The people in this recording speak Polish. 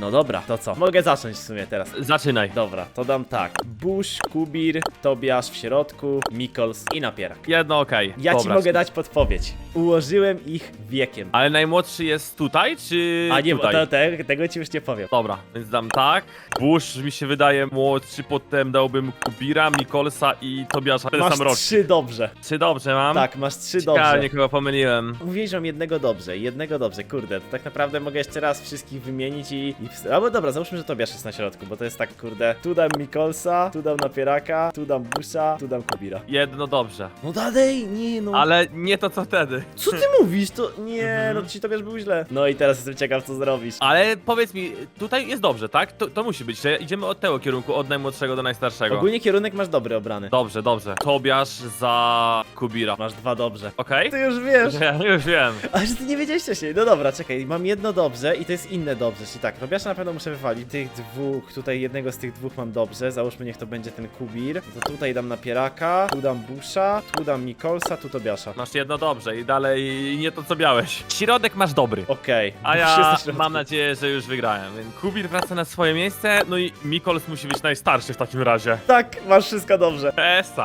No dobra, to co? Mogę zacząć w sumie teraz. Zaczynaj. Dobra, to dam tak. Bush, Kubir, Tobiasz w środku, Mikols i Napierak. Jedno okej. Ja ci Dobra. mogę dać podpowiedź. Ułożyłem ich wiekiem. Ale najmłodszy jest tutaj, czy A nie, bo tutaj? to, te, tego ci już nie powiem. Dobra, więc dam tak. Bush mi się wydaje młodszy, potem dałbym Kubira, Mikolsa i Tobiasza. Ten Masz sam rok. trzy dobrze. Czy dobrze mam? Tak, masz trzy dobrze. nikogo pomyliłem. Mówiłeś, że mam jednego dobrze, jednego dobrze, kurde, to tak naprawdę mogę jeszcze raz wszystkich wymienić i... i albo dobra, załóżmy, że Tobiasz jest na środku, bo to jest tak, kurde, tu dam Mikolsa, tu dam Napieraka, tu dam Busha, tu dam Kubira. Jedno dobrze. No dalej, nie no. Ale nie to co wtedy. Co ty mówisz? To nie, no to ci Tobiasz był źle. No i teraz jestem ciekaw, co zrobisz. Ale powiedz mi, tutaj jest dobrze, tak? To, to musi być, że idziemy od tego kierunku, od najmłodszego do najstarszego. Ogólnie kierunek masz dobry obrany. Dobrze, dobrze. Tobiasz za Kubira. Masz dwa dobrze. Okej? Ty już wiesz. Ja już wiem. Ale że ty nie wiedziałeś wcześniej. No dobra, czekaj, mam jedno dobrze i to jest inne dobrze. Czyli tak, Tobiasza na pewno muszę wywalić. Tych dwóch, tutaj jednego z tych dwóch mam dobrze. Załóżmy, niech to będzie ten Kubir. To tutaj dam Napieraka, tu dam Busha, tu dam Mikolsa, tu Tobiasza. Masz jedno dobrze i dalej nie to co miałeś. Środek masz dobry. Okej. A Bush ja jest na środku. mam nadzieję, że już wygrałem. Więc Kubir wraca na swoje miejsce, no i Mikols musi być najstarszy w takim razie. Tak, masz wszystko dobrze. Esa.